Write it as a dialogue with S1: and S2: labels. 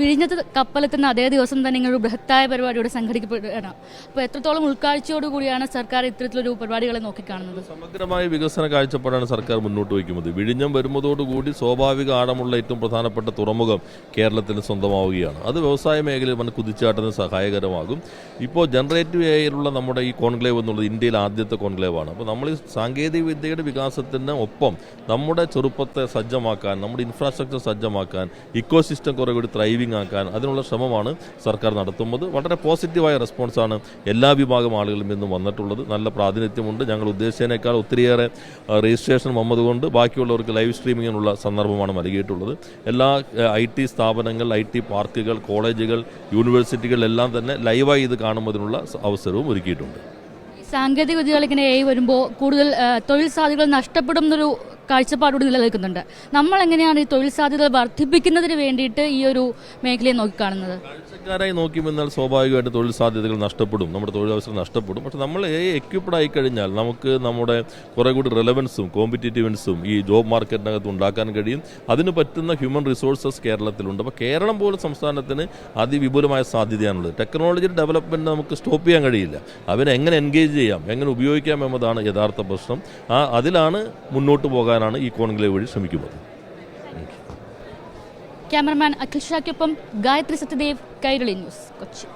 S1: വിഴിഞ്ഞത്ത് കപ്പലെത്തുന്ന അതേ ദിവസം തന്നെ ഇങ്ങനെ ഒരു ബൃഹത്തായ പരിപാടിയോട് സംഘടിക്കപ്പെടുകയാണ് അപ്പോൾ എത്രത്തോളം ഉൾക്കാഴ്ചയോട് കൂടിയാണ് സർക്കാർ ഇത്തരത്തിലൊരു പരിപാടികളെ നോക്കിക്കാണുന്നത്?
S2: സമഗ്രമായ വികസന കാഴ്ചപ്പാടാണ് സർക്കാർ മുന്നോട്ട് വയ്ക്കുന്നത്. വിഴിഞ്ഞം വരുന്നതോടുകൂടി സ്വാഭാവിക ആഴമുള്ള ഏറ്റവും പ്രധാനപ്പെട്ട തുറമുഖം കേരളത്തിന് സ്വന്തമാവുകയാണ്. അത് വ്യവസായ മേഖലയിൽ വൻ കുതിച്ചാട്ടത്തിന് സഹായകരമാകും. ഇപ്പോൾ ജനറേറ്റീവ് എയിലുള്ള നമ്മുടെ ഈ കോൺക്ലേവ് എന്നുള്ളത് ഇന്ത്യയിലെ ആദ്യത്തെ കോൺക്ലേവാണ്. അപ്പോൾ നമ്മൾ ഈ സാങ്കേതിക വിദ്യയുടെ വികാസത്തിന് ഒപ്പം നമ്മുടെ ചെറുപ്പത്തെ സജ്ജമാക്കാൻ നമ്മുടെ ഇൻഫ്രാസ്ട്രക്ചർ സജ്ജമാക്കാൻ ഇക്കോസിസ്റ്റം സിസ്റ്റം കുറെ കൂടി ത്രൈവിംഗ് ആക്കാൻ അതിനുള്ള ശ്രമമാണ് സർക്കാർ നടത്തുന്നത്. വളരെ പോസിറ്റീവായ റെസ്പോൺസാണ് എല്ലാ വിഭാഗം ആളുകളും ഇന്ന് വന്നിട്ടുള്ളത്. നല്ല പ്രാതിനിധ്യമുണ്ട്. ഞങ്ങൾ ഉദ്ദേശിച്ചതിനേക്കാൾ ഒത്തിരിയേറെ രജിസ്ട്രേഷൻ വന്നതുകൊണ്ട് ബാക്കിയുള്ളവർക്ക് ലൈവ് സ്ട്രീമിങ്ങിനുള്ള സന്ദർഭമാണ് നൽകിയിട്ടുള്ളത്. എല്ലാ ഐ ടി സ്ഥാപനങ്ങൾ ഐ ടി പാർക്കുകൾ കോളേജുകൾ യൂണിവേഴ്സിറ്റികൾ എല്ലാം തന്നെ ലൈവായി ഇത് കാണുന്നതിനുള്ള അവസരവും ഒരുക്കിയിട്ടുണ്ട്.
S1: സാങ്കേതിക വിദ്യകൾ ഇങ്ങനെ വരുമ്പോൾ കൂടുതൽ തൊഴിൽ സാധ്യതകൾ നഷ്ടപ്പെടും എന്നൊരു കാഴ്ചപ്പാടോട് നിലനിൽക്കുന്നുണ്ട്. നമ്മൾ എങ്ങനെയാണ് ഈ തൊഴിൽ സാധ്യതകൾ വർദ്ധിപ്പിക്കുന്നതിന് വേണ്ടിയിട്ട് ഈ ഒരു മേഖലയെ നോക്കിക്കാണുന്നത്?
S2: കാഴ്ചക്കാരായി നോക്കി വന്നാൽ സ്വാഭാവികമായിട്ട് തൊഴിൽ സാധ്യതകൾ നഷ്ടപ്പെടും. നമ്മുടെ തൊഴിലവസരം നഷ്ടപ്പെടും. പക്ഷെ നമ്മൾ എക്യുപ്ഡ് ആയി കഴിഞ്ഞാൽ നമുക്ക് നമ്മുടെ കുറെ കൂടി റെലവൻസും കോമ്പറ്റീറ്റീവൻസും ഈ ജോബ് മാർക്കറ്റിനകത്ത് ഉണ്ടാക്കാൻ കഴിയും. അതിന് പറ്റുന്ന ഹ്യൂമൻ റിസോഴ്സസ് കേരളത്തിലുണ്ട്. അപ്പോൾ കേരളം പോലെ സംസ്ഥാനത്തിന് അതിവിപുലമായ സാധ്യതയാണുള്ളത്. ടെക്നോളജി ഡെവലപ്മെന്റ് നമുക്ക് സ്റ്റോപ്പ് ചെയ്യാൻ കഴിയില്ല. അവനെ എങ്ങനെ എൻഗേജ് ചെയ്യാം എങ്ങനെ ഉപയോഗിക്കാം എന്നതാണ് യഥാർത്ഥ പ്രശ്നം. ആ അതിലാണ് മുന്നോട്ട് പോകാനാണ് ഈ കോൺക്ലേവ് വഴി ശ്രമിക്കുന്നത്.
S1: ക്യാമറമാൻ അഖിൽ ഷായ്ക്കൊപ്പം ഗായത്രി സത്യദേവ് കൈരളി ന്യൂസ് കൊച്ചി.